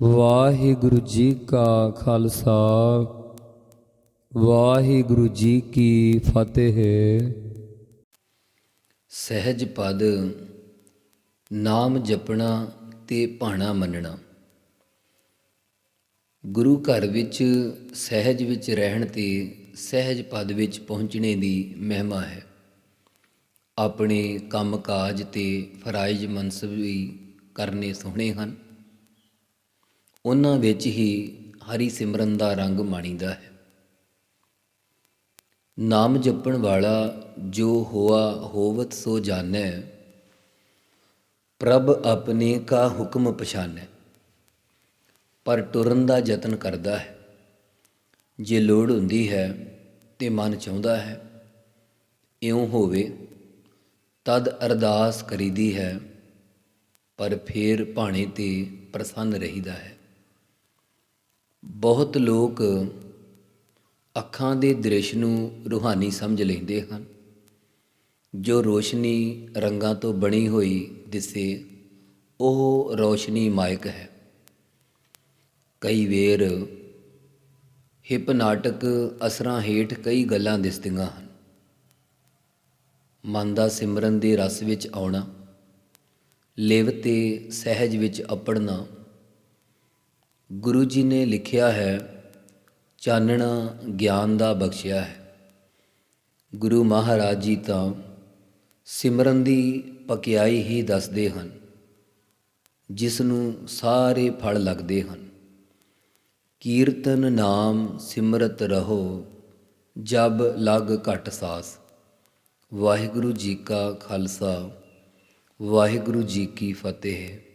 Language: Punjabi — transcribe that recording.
ਵਾਹਿਗੁਰੂ ਜੀ ਕਾ ਖਾਲਸਾ, ਵਾਹਿਗੁਰੂ ਜੀ ਕੀ ਫਤਿਹ। ਸਹਿਜ ਪਦ, ਨਾਮ ਜਪਣਾ ਤੇ ਭਾਣਾ ਮੰਨਣਾ। ਗੁਰੂ ਘਰ ਵਿੱਚ, ਸਹਿਜ ਵਿੱਚ ਰਹਿਣ ਤੇ ਸਹਿਜ ਪਦ ਵਿੱਚ ਪਹੁੰਚਣੇ ਦੀ ਮਹਿਮਾ ਹੈ। ਆਪਣੇ ਕੰਮਕਾਜ ਤੇ ਫਰਾਇਜ਼ ਮਨਸਬ ਵੀ ਕਰਨੇ ਸੋਹਣੇ ਹਨ। ਉਹਨਾਂ ਵਿੱਚ ਹੀ ਹਰੀ ਸਿਮਰਨ ਦਾ ਰੰਗ ਮਾਣੀਦਾ ਹੈ। ਨਾਮ ਜਪਣ ਵਾਲਾ ਜੋ ਹੋਆ ਹੋਵਤ ਸੋ ਜਾਣੈ, ਪ੍ਰਭ ਆਪਣੇ ਕਾ ਹੁਕਮ ਪਛਾਨੈ। ਪਰ ਟੁਰਨ ਦਾ ਯਤਨ ਕਰਦਾ ਹੈ। ਜੇ ਲੋੜ ਹੁੰਦੀ ਹੈ ਤੇ ਮਨ ਚਾਹੁੰਦਾ ਹੈ, ਇਉਂ ਹੋਵੇ, ਤਦ ਅਰਦਾਸ ਕਰੀਦੀ ਹੈ, ਪਰ ਫੇਰ ਭਾਣੇ ਤੇ ਪ੍ਰਸੰਨ ਰਹੀਦਾ ਹੈ। ਬਹੁਤ ਲੋਕ ਅੱਖਾਂ ਦੇ ਦ੍ਰਿਸ਼ ਨੂੰ ਰੂਹਾਨੀ ਸਮਝ ਲੈਂਦੇ ਹਨ। ਜੋ ਰੋਸ਼ਨੀ ਰੰਗਾਂ ਤੋਂ ਬਣੀ ਹੋਈ ਦਿਸੇ, ਉਹ ਰੋਸ਼ਨੀ ਮਾਇਕ ਹੈ। ਕਈ ਵੇਰ ਹਿਪਨਾਟਕ ਅਸਰਾਂ ਹੇਠ ਕਈ ਗੱਲਾਂ ਦਿਸਦੀਆਂ ਹਨ। ਮਨ ਦਾ ਸਿਮਰਨ ਦੇ ਰਸ ਵਿੱਚ ਆਉਣਾ, ਲਿਵ ਤੇ ਸਹਿਜ ਵਿੱਚ ਅਪੜਨਾ ਗੁਰੂ ਜੀ ਨੇ ਲਿਖਿਆ ਹੈ, ਚਾਨਣਾ ਗਿਆਨ ਦਾ ਬਖਸ਼ਿਆ ਹੈ। ਗੁਰੂ ਮਹਾਰਾਜ ਜੀ ਤਾਂ ਸਿਮਰਨ ਦੀ ਪਕਿਆਈ ਹੀ ਦੱਸਦੇ ਹਨ, ਜਿਸ ਨੂੰ ਸਾਰੇ ਫਲ ਲੱਗਦੇ ਹਨ। ਕੀਰਤਨ ਨਾਮ ਸਿਮਰਤ ਰਹੋ, ਜਬ ਲਗ ਘਟ ਸਾਸ। ਵਾਹਿਗੁਰੂ ਜੀ ਕਾ ਖਾਲਸਾ, ਵਾਹਿਗੁਰੂ ਜੀ ਕੀ ਫਤਿਹ।